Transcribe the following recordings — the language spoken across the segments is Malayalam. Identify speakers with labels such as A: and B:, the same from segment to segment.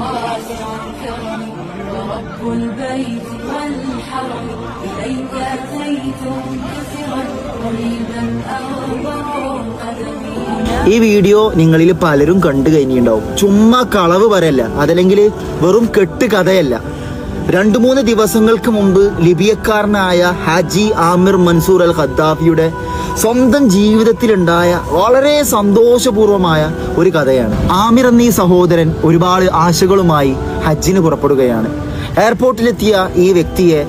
A: واسع الكرم ورب البيت والحرم إليك أتيت منكسرا قريبا أرضه قدمي
B: ഈ വീഡിയോ നിങ്ങളിൽ പലരും കണ്ടു കഴിഞ്ഞിട്ടുണ്ടാവും ചുമ്മാ കളവ് പറയല്ല അതല്ലെങ്കിൽ വെറും കെട്ട് കഥയല്ല രണ്ടു മൂന്ന് ദിവസങ്ങൾക്ക് മുമ്പ് ലിബിയക്കാരനായ ഹാജി ആമിർ മൻസൂർ അൽ ഖദ്ദാഫിയുടെ സ്വന്തം ജീവിതത്തിലുണ്ടായ വളരെ സന്തോഷപൂർവമായ ഒരു കഥയാണ്. ആമിർ എന്നീ സഹോദരൻ ഒരുപാട് ആശകളുമായി ഹജ്ജിന് പുറപ്പെടുകയാണ്. എയർപോർട്ടിലെത്തിയ ഈ വ്യക്തിയെ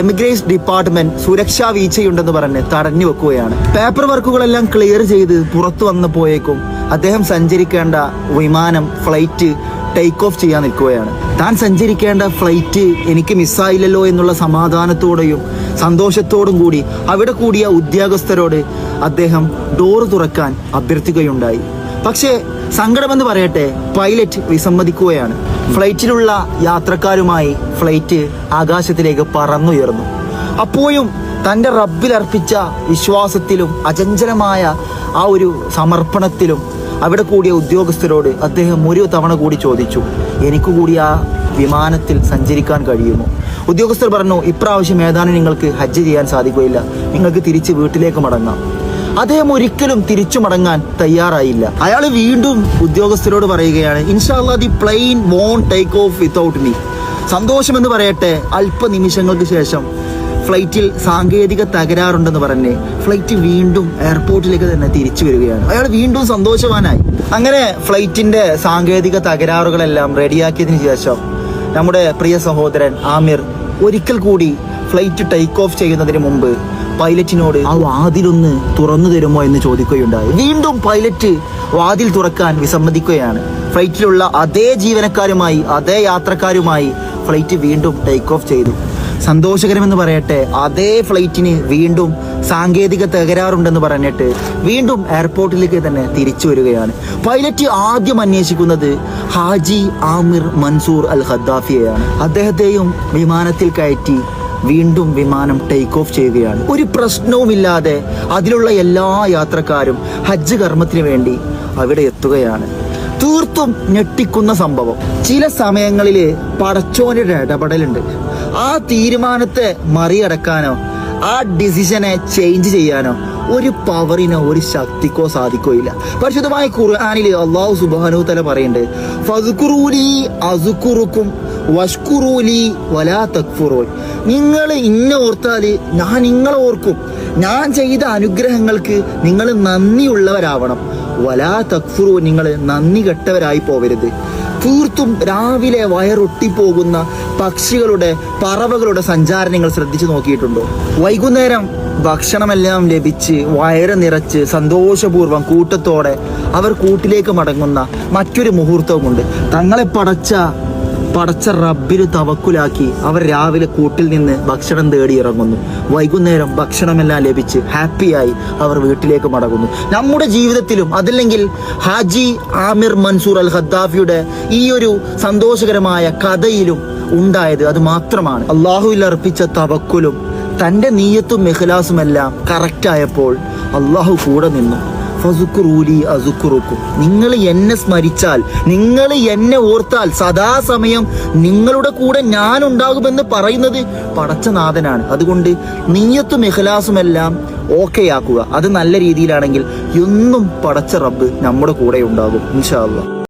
B: എമിഗ്രേഷൻ ഡിപ്പാർട്ട്മെന്റ് സുരക്ഷാ വീഴ്ചയുണ്ടെന്ന് പറഞ്ഞ് തടഞ്ഞു വെക്കുകയാണ്. പേപ്പർ വർക്കുകളെല്ലാം ക്ലിയർ ചെയ്ത് പുറത്തു വന്നപ്പോയേക്കും അദ്ദേഹം സഞ്ചരിക്കേണ്ട വിമാനം ഫ്ലൈറ്റ് ടേക്ക് ഓഫ് ചെയ്യാൻ നിൽക്കുകയാണ്. താൻ സഞ്ചരിക്കേണ്ട ഫ്ലൈറ്റ് എനിക്ക് മിസ്സായില്ലല്ലോ എന്നുള്ള സമാധാനത്തോടെയും സന്തോഷത്തോടും കൂടി അവിടെ കൂടിയ ഉദ്യോഗസ്ഥരോട് അദ്ദേഹം ഡോറ് തുറക്കാൻ അഭ്യർത്ഥിക്കുകയുണ്ടായി. പക്ഷേ സങ്കടമെന്ന് പറയട്ടെ പൈലറ്റ് വിസമ്മതിക്കുകയാണ്. ഫ്ലൈറ്റിലുള്ള യാത്രക്കാരുമായി ഫ്ലൈറ്റ് ആകാശത്തിലേക്ക് പറന്നുയർന്നു. അപ്പോഴും തന്റെ റബ്ബിൽ അർപ്പിച്ച വിശ്വാസത്തിലും അചഞ്ചലമായ ആ ഒരു സമർപ്പണത്തിലും അവിടെ കൂടിയ ഉദ്യോഗസ്ഥരോട് അദ്ദേഹം ഒരു തവണ കൂടി ചോദിച്ചു എനിക്ക് കൂടി ആ വിമാനത്തിൽ സഞ്ചരിക്കാൻ കഴിയുമോ? ഉദ്യോഗസ്ഥർ പറഞ്ഞു ഇപ്രാവശ്യം ഏതാനും നിങ്ങൾക്ക് ഹജ്ജ് ചെയ്യാൻ സാധിക്കുകയില്ല. നിങ്ങൾക്ക് തിരിച്ച് വീട്ടിലേക്ക് മടങ്ങാം. അദ്ദേഹം ഒരിക്കലും തിരിച്ചു മടങ്ങാൻ തയ്യാറായില്ല. അയാൾ വീണ്ടും ഉദ്യോഗസ്ഥരോട് പറയുകയാണ് ഇൻഷാല്ല the plane won't take off without me സന്തോഷമെന്ന് പറയട്ടെ അല്പനിമിഷങ്ങൾക്ക് ശേഷം ഫ്ലൈറ്റിൽ സാങ്കേതിക തകരാറുണ്ടെന്ന് പറഞ്ഞ് ഫ്ലൈറ്റ് വീണ്ടും എയർപോർട്ടിലേക്ക് തന്നെ തിരിച്ചു വരികയാണ്. അയാൾ വീണ്ടും സന്തോഷവാനായി. അങ്ങനെ ഫ്ലൈറ്റിന്റെ സാങ്കേതിക തകരാറുകളെല്ലാം റെഡിയാക്കിയതിനു ശേഷം നമ്മുടെ പ്രിയ സഹോദരൻ ആമിർ ഒരിക്കൽ കൂടി ഫ്ലൈറ്റ് ടേക്ക് ഓഫ് ചെയ്യുന്നതിന് മുമ്പ് പൈലറ്റിനോട് ആ വാതിലൊന്ന് തുറന്നു തരുമോ? എന്ന് ചോദിക്കുകയുണ്ടായി. വീണ്ടും പൈലറ്റ് വാതിൽ തുറക്കാൻ വിസമ്മതിക്കുകയാണ്. ഫ്ലൈറ്റിലുള്ള അതേ ജീവനക്കാരുമായി അതേ യാത്രക്കാരുമായി ഫ്ലൈറ്റ് വീണ്ടും ടേക്ക് ഓഫ് ചെയ്തു. സന്തോഷകരമെന്ന് പറയട്ടെ. അതേ ഫ്ലൈറ്റിന് വീണ്ടും സാങ്കേതിക തകരാറുണ്ടെന്ന് പറഞ്ഞിട്ട് വീണ്ടും എയർപോർട്ടിലേക്ക് തന്നെ തിരിച്ചു വരികയാണ്. പൈലറ്റ് ആദ്യം അന്വേഷിക്കുന്നത് ഹാജി ആമിർ മൻസൂർ അൽ ഖദ്ദാഫിയെയാണ് അദ്ദേഹത്തെയും വിമാനത്തിൽ കയറ്റി വീണ്ടും വിമാനം ടേക്ക് ഓഫ് ചെയ്യുകയാണ്. ഒരു പ്രശ്നവുമില്ലാതെ അതിലുള്ള എല്ലാ യാത്രക്കാരും ഹജ്ജ് കർമ്മത്തിന് വേണ്ടി അവിടെ എത്തുകയാണ്. തീർത്തും ഞെട്ടിക്കുന്ന സംഭവം. ചില സമയങ്ങളിൽ പടച്ചോനൊരു ഇടപെടലുണ്ട്. ആ തീരുമാനത്തെ മറികടക്കാനോ ആ ഡിസിഷനെ ചേഞ്ച് ചെയ്യാനോ ഒരു പവറിനോ ഒരു ശക്തിക്കോ സാധിക്കോ ഇല്ല. പരിശുദ്ധമായ ഖുർആാനിൽ അള്ളാഹു സുബാനു തല പറയുന്നുണ്ട് ഫസുക്കുറൂലി അസുക്കുറുക്കും വഷ്കുറൂലി വലാ തക്ഫുറൂൻ. നിങ്ങൾ ഇന്ന ഓർത്താൽ ഞാൻ നിങ്ങളെ ഓർക്കും. ഞാൻ ചെയ്ത അനുഗ്രഹങ്ങൾക്ക് നിങ്ങൾ നന്ദിയുള്ളവരാവണം. വലാ തക്ഫുറു നിങ്ങൾ നന്ദി കെട്ടവരായി പോവരുത്. തീർത്തും രാവിലെ വയറൊട്ടിപ്പോകുന്ന പക്ഷികളുടെ പറവകളുടെ സഞ്ചാരം നിങ്ങൾ ശ്രദ്ധിച്ചു നോക്കിയിട്ടുണ്ടോ? വൈകുന്നേരം ഭക്ഷണമെല്ലാം ലഭിച്ച് വയറ് നിറച്ച് സന്തോഷപൂർവം കൂട്ടത്തോടെ അവർ കൂട്ടിലേക്ക് മടങ്ങുന്ന മറ്റൊരു മുഹൂർത്തവുമുണ്ട്. തങ്ങളെ പടച്ച പടച്ച റബ്ബിന് തവക്കുലാക്കി അവർ രാവിലെ കൂട്ടിൽ നിന്ന് ഭക്ഷണം തേടി ഇറങ്ങുന്നു. വൈകുന്നേരം ഭക്ഷണമെല്ലാം ലഭിച്ച് ഹാപ്പിയായി അവർ വീട്ടിലേക്ക് മടങ്ങുന്നു. നമ്മുടെ ജീവിതത്തിലും അതല്ലെങ്കിൽ ഹാജി ആമിർ മൻസൂർ അൽ ഹദ്ദാഫിയുടെ ഈ ഒരു സന്തോഷകരമായ കഥയിലും ഉണ്ടായത് അത് മാത്രമാണ്. അള്ളാഹുവിൽ അർപ്പിച്ച തവക്കുലും തന്റെ നീയത്തും മെഹ്ലാസും എല്ലാം കറക്റ്റായപ്പോൾ അള്ളാഹു കൂടെ നിന്നു. ഫസുക്കുറൂലി അസുക്കുറുക്കും നിങ്ങൾ എന്നെ സ്മരിച്ചാൽ നിങ്ങൾ എന്നെ ഓർത്താൽ സദാസമയം നിങ്ങളുടെ കൂടെ ഞാൻ ഉണ്ടാകുമെന്ന് പറയുന്നത് പടച്ചനാഥനാണ് അതുകൊണ്ട് നീയത്തും ഇഖലാസും എല്ലാം ഓക്കെ ആക്കുക. അത് നല്ല രീതിയിലാണെങ്കിൽ എന്നും പടച്ച റബ്ബ് നമ്മുടെ കൂടെ ഉണ്ടാകും. ഇൻഷാ അള്ളാഹ്